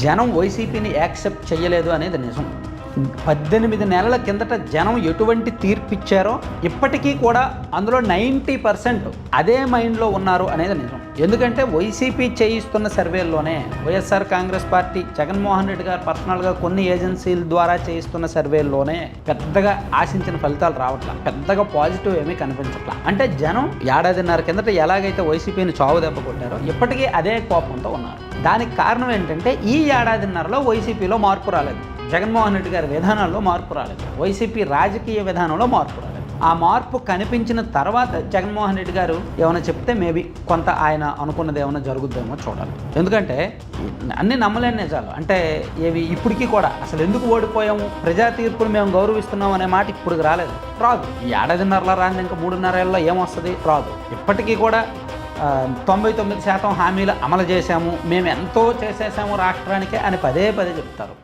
జనం వైసీపీని యాక్సెప్ట్ చేయలేదు అనేది నిజం. పద్దెనిమిది నెలల కిందట జనం ఎటువంటి తీర్పిచ్చారో ఇప్పటికీ కూడా అందులో నైంటీ పర్సెంట్ అదే మైండ్లో ఉన్నారు అనేది నిజం. ఎందుకంటే వైసీపీ చేయిస్తున్న సర్వేల్లోనే వైఎస్ఆర్ కాంగ్రెస్ పార్టీ జగన్మోహన్ రెడ్డి గారు పర్సనల్గా కొన్ని ఏజెన్సీల ద్వారా చేయిస్తున్న సర్వేల్లోనే పెద్దగా ఆశించిన ఫలితాలు రావట్లా పెద్దగా పాజిటివ్ ఏమీ కనిపించట్లా. అంటే జనం ఏడాదిన్నర కిందట ఎలాగైతే వైసీపీని చావు దెబ్బ కొట్టారో ఇప్పటికీ అదే కోపంతో ఉన్నారు. దానికి కారణం ఏంటంటే ఈ ఏడాదిన్నరలో వైసీపీలో మార్పు రాలేదు. జగన్మోహన్ రెడ్డి గారి విధానాల్లో మార్పు రాలేదు. వైసీపీ రాజకీయ విధానంలో మార్పు రాలేదు. ఆ మార్పు కనిపించిన తర్వాత జగన్మోహన్ రెడ్డి గారు ఏమైనా చెప్తే మేబీ కొంత ఆయన అనుకున్నది ఏమైనా జరుగుద్దేమో చూడాలి. ఎందుకంటే అన్ని నమ్మలేని నిజాలు. అంటే ఏవి ఇప్పటికీ కూడా అసలు ఎందుకు ఓడిపోయాము? ప్రజా తీర్పును మేము గౌరవిస్తున్నాం అనే మాట ఇప్పుడు రాలేదు. రాదు. ఏడాదిన్నరలో రాని ఇంకా మూడున్నరేళ్ళలో ఏమొస్తుంది రాదు. ఇప్పటికీ కూడా తొంభై తొమ్మిది శాతం హామీలు అమలు చేశాము. మేము ఎంతో చేసేసాము రాష్ట్రానికి అని పదే పదే చెప్తారు.